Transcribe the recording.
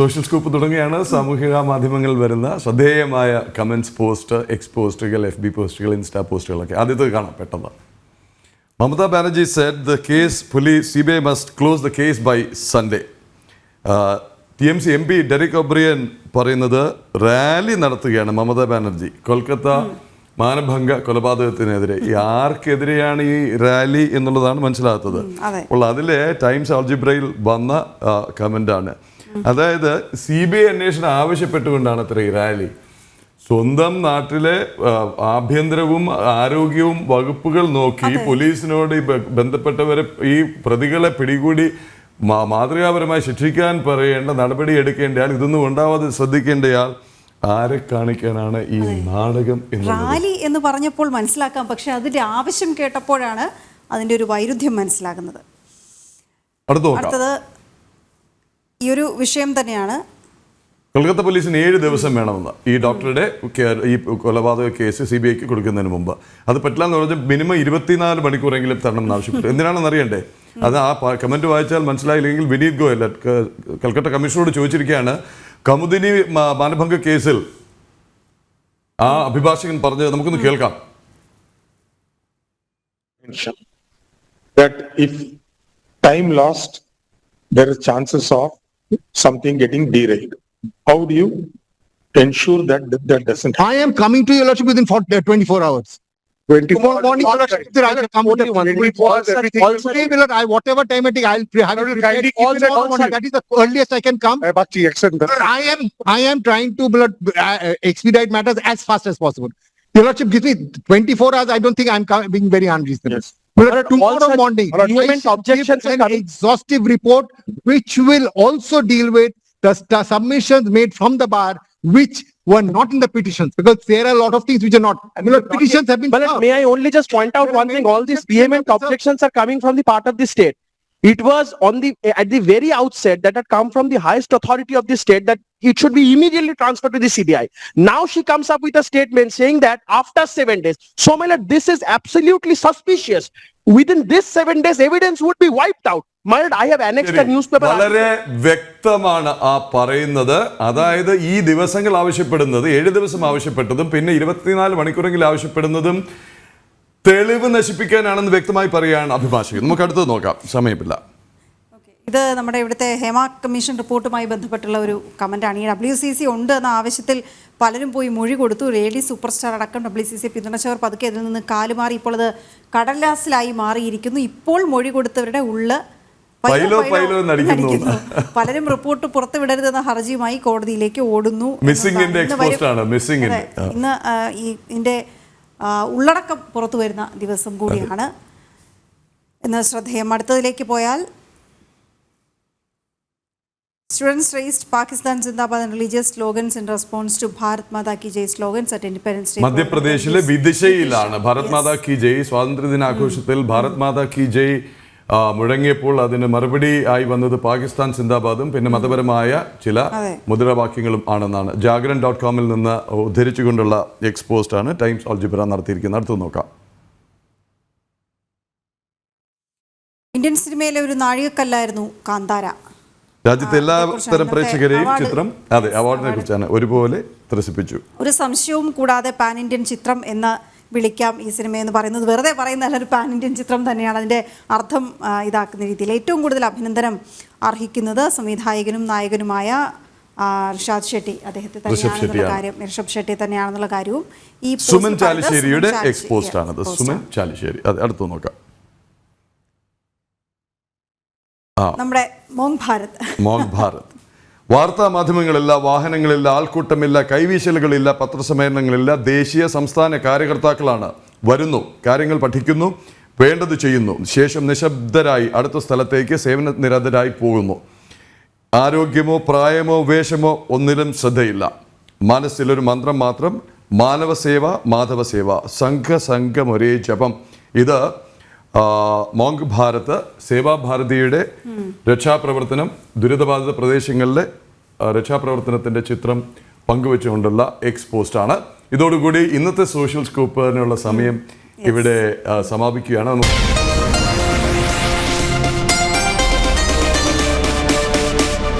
Social scoop തുടങ്ങിയാണ് സാമൂഹിക മാധ്യമങ്ങളിൽ വരുന്ന ശ്രദ്ധേയമായ കമൻസ് പോസ്റ്റ് എക്സ് പോസ്റ്റുകൾ എഫ് ബി പോസ്റ്റുകൾ ഇൻസ്റ്റാ പോസ്റ്റുകളൊക്കെ ആദ്യത്തെ കാണാം പെട്ടെന്ന്. Mamata Banerjee set the case police C B I must close the case by Sunday T M C M P Derek O'Brien പറയുന്നത് റാലി നടത്തുകയാണ് മമതാ ബാനർജി. കൊൽക്കത്ത മാനഭംഗ കൊലപാതകത്തിനെതിരെ. ഈ ആർക്കെതിരെയാണ് ഈ റാലി എന്നുള്ളതാണ് മനസ്സിലാകാത്തത്. അതെ. അപ്പോൾ അതിലെ ടൈംസ് ആൾജിബ്രയിൽ വന്ന കമന്റാണ് അതായത് സി ബി ഐ അന്വേഷണം ആവശ്യപ്പെട്ടുകൊണ്ടാണ് അത്ര ഈ റാലി. സ്വന്തം നാട്ടിലെ ആഭ്യന്തരവും ആരോഗ്യവും വകുപ്പുകൾ നോക്കി പോലീസിനോട് ബന്ധപ്പെട്ടവരെ ഈ പ്രതികളെ പിടികൂടി മാതൃകാപരമായി ശിക്ഷിക്കാൻ പറയേണ്ട നടപടി എടുക്കേണ്ടയാൾ ഇതൊന്നും ഉണ്ടാവാതെ ശ്രദ്ധിക്കേണ്ടയാൾ ആരെ കാണിക്കാനാണ് ഈ നാടകം റാലി എന്ന് പറഞ്ഞപ്പോൾ മനസ്സിലാക്കാം. പക്ഷെ അതിന്റെ ആവശ്യം കേട്ടപ്പോഴാണ് അതിന്റെ ഒരു വൈരുദ്ധ്യം മനസ്സിലാകുന്നത്. അടുത്തത് ഈ ഒരു വിഷയം തന്നെയാണ്. കൊൽക്കത്ത പോലീസിന് ഏഴ് ദിവസം വേണമെന്ന്. ഈ ഡോക്ടറുടെ ഈ കൊലപാതക കേസ് സി ബി ഐക്ക് കൊടുക്കുന്നതിന് മുമ്പ്. അത് പറ്റില്ല എന്ന് പറഞ്ഞാൽ മിനിമം ഇരുപത്തിനാല് മണിക്കൂറെങ്കിലും തരണം എന്ന് ആവശ്യപ്പെട്ടു. എന്തിനാണെന്ന് അറിയണ്ടേ? അത് ആ കമന്റ് വായിച്ചാൽ മനസ്സിലായില്ലെങ്കിൽ വിനീത് ഗോയൽ കൽക്കട്ട കമ്മീഷണറോട് ചോദിച്ചിരിക്കുകയാണ് കമുദിനി മാനഭംഗ കേസിൽ ആ അഭിഭാഷകൻ പറഞ്ഞത് നമുക്കൊന്ന് കേൾക്കാം. Of that if time lost, there are chances of something getting derailed. How do you ensure that that that doesn't happen? I am coming to your lordship within 40, uh, 24 hours. Twenty-four. Tomorrow morning, your lordship, sir, I will come Only everything- also, I, whatever time I take, I'll pre- have it Kindly prepared keep even it tomorrow outside. morning. That is the earliest I can come. Bhakti, accept that. Sir, I am, I am trying to, my lord, uh, uh, expedite matters as fast as possible. Your lordship gives me 24 hours, I don't think I'm co- being very unreasonable. Yes. But tomorrow morning, I shall objections an exhaustive report which will also deal with the st- submissions made from the bar which were not in the petitions because there are a lot of things which are not. My lord, petitions have been But served. may I only just point out one thing, all these vehement objections are coming from the part of the state. It was on the, at the very outset that had come from the highest authority of the state that it should be immediately transferred to the CBI. Now she comes up with a statement saying that after seven days. So my lord, this is absolutely suspicious. Within this seven days, evidence would be wiped out. My lord, I have annexed a newspaper. വളരെ വ്യക്തമാണ് ആ പറയുന്നത് അതായത് ഈ ദിവസങ്ങൾ ആവശ്യപ്പെടുന്നത് ഏഴ് ദിവസം ആവശ്യപ്പെട്ടതും പിന്നെ ഇരുപത്തിനാല് മണിക്കൂറെങ്കിലും ആവശ്യപ്പെടുന്നതും തെളിവ് നശിപ്പിക്കാനാണെന്ന് വ്യക്തമായി പറയുകയാണ് അഭിഭാഷകൻ. നമുക്ക് അടുത്തത് നോക്കാം. സമയമില്ല. ഇത് നമ്മുടെ ഇവിടുത്തെ ഹേമ കമ്മീഷൻ റിപ്പോർട്ടുമായി ബന്ധപ്പെട്ടുള്ള ഒരു കമന്റാണ് ഈ ഡബ്ല്യു സി സി ഉണ്ട് എന്ന ആവശ്യത്തിൽ പലരും പോയി മൊഴി കൊടുത്തു. ലേഡി സൂപ്പർ സ്റ്റാർ അടക്കം ഡബ്ല്യു സി സി പിന്തുണച്ചവർ പതുക്കെ ഇതിൽ നിന്ന് കാലുമാറി. ഇപ്പോൾ അത് കടലാസിലായി മാറിയിരിക്കുന്നു. ഇപ്പോൾ മൊഴി കൊടുത്തവരുടെ ഉള്ള പൈലോ പൈലോ എന്നടിക്കുന്നു. പലരും റിപ്പോർട്ട് പുറത്തുവിടരുതെന്ന ഹർജിയുമായി കോടതിയിലേക്ക് ഓടുന്നു. ഇന്ന്. ഈ ഇതിന്റെ ഉള്ളടക്കം പുറത്തു വരുന്ന ദിവസം കൂടിയാണ്. എന്ന ശ്രദ്ധേയം. അടുത്തതിലേക്ക് പോയാൽ students raised Pakistan Zindabad religious slogans in response to Bharat Mata ki Jai slogans at Independence Day മധ്യപ്രദേശിലെ വിദിശയിലാണ് ഭാരത് മാതാ കി ജയ് സ്വാതന്ത്ര്യ ദിനാഘോഷത്തിൽ ഭാരത് മാതാ കി ജയ് മുഴങ്ങിയപ്പോൾ അതിന് മറുപടി ആയി വന്നത് പാകിസ്ഥാൻ സിന്ദാബാദും പിന്നെ മതപരമായ ചില മുദ്രാവാക്യങ്ങളും ആണെന്നാണ്. ജാഗ്രൻ ഡോട്ട് കോമിൽ നിന്ന് ഉദ്ധരിച്ചുകൊണ്ടുള്ള എക്സ്പോസ്റ്റ് ആണ് ടൈംസ് ഓൾജിബ്ര നടത്തിയിരിക്കുന്നത്. അടുത്ത് നോക്കാം. ഇന്ത്യൻ സിനിമയിലെ ഒരു നാഴികക്കല്ലായിരുന്നു കാന്താര. രാജ്യത്തെ എല്ലാ തരം പ്രേക്ഷകരെയും ചിത്രം അതെ അവാർഡിനെ കുറിച്ചാണ് ഒരുപോലെ ത്രസിപ്പിച്ചു. ഒരു സംശയവും കൂടാതെ പാൻ ഇന്ത്യൻ ചിത്രം എന്ന് വിളിക്കാം ഈ സിനിമ എന്ന് പറയുന്നത്. വെറുതെ പറയുന്നതല്ല ഒരു പാൻ ഇന്ത്യൻ ചിത്രം തന്നെയാണ് അതിന്റെ അർത്ഥം ഇതാക്കുന്ന രീതിയിൽ. ഏറ്റവും കൂടുതൽ അഭിനന്ദനം അർഹിക്കുന്നത് സംവിധായകനും നായകനുമായ ഋഷാദ് ഷെട്ടി അദ്ദേഹത്തെ തന്നെയാണെന്നുള്ള. കാര്യം. ഋഷഭ് ഷെട്ടി തന്നെയാണെന്നുള്ള കാര്യവും ഈ സുമൻ ചാലിശ്ശേരിയുടെ എക്സ്പോസ്റ്റ് ആണത് സുമൻ ചാലിശ്ശേരി. അതെ അടുത്ത് നോക്കാം. നമ്മുടെ മോങ് ഭാരത്. മോങ് ഭാരത്. വാർത്താ മാധ്യമങ്ങളില്ല വാഹനങ്ങളില്ല ആൾക്കൂട്ടമില്ല കൈവീശലുകളില്ല പത്രസമ്മേളനങ്ങളില്ല ദേശീയ സംസ്ഥാന കാര്യകർത്താക്കളാണ് വരുന്നു കാര്യങ്ങൾ പഠിക്കുന്നു വേണ്ടത് ചെയ്യുന്നു. ശേഷം നിശബ്ദരായി അടുത്ത സ്ഥലത്തേക്ക് സേവന നിരതരായി പോകുന്നു. ആരോഗ്യമോ പ്രായമോ വേഷമോ ഒന്നിലും ശ്രദ്ധയില്ല. മനസ്സിലൊരു മന്ത്രം മാത്രം മാനവസേവ മാധവസേവ സംഘ സംഘം ഒരേ ജപം. ഇത് മോങ്ക് ഭാരത് സേവാഭാരതിയുടെ രക്ഷാപ്രവർത്തനം ദുരിതബാധിത പ്രദേശങ്ങളിലെ രക്ഷാപ്രവർത്തനത്തിന്റെ ചിത്രം പങ്കുവെച്ചുകൊണ്ടുള്ള എക്സ് പോസ്റ്റാണ്. ഇതോടുകൂടി ഇന്നത്തെ സോഷ്യൽ സ്കൂപ്പിനുള്ള സമയം ഇവിടെ സമാപിക്കുകയാണ്. നമുക്ക്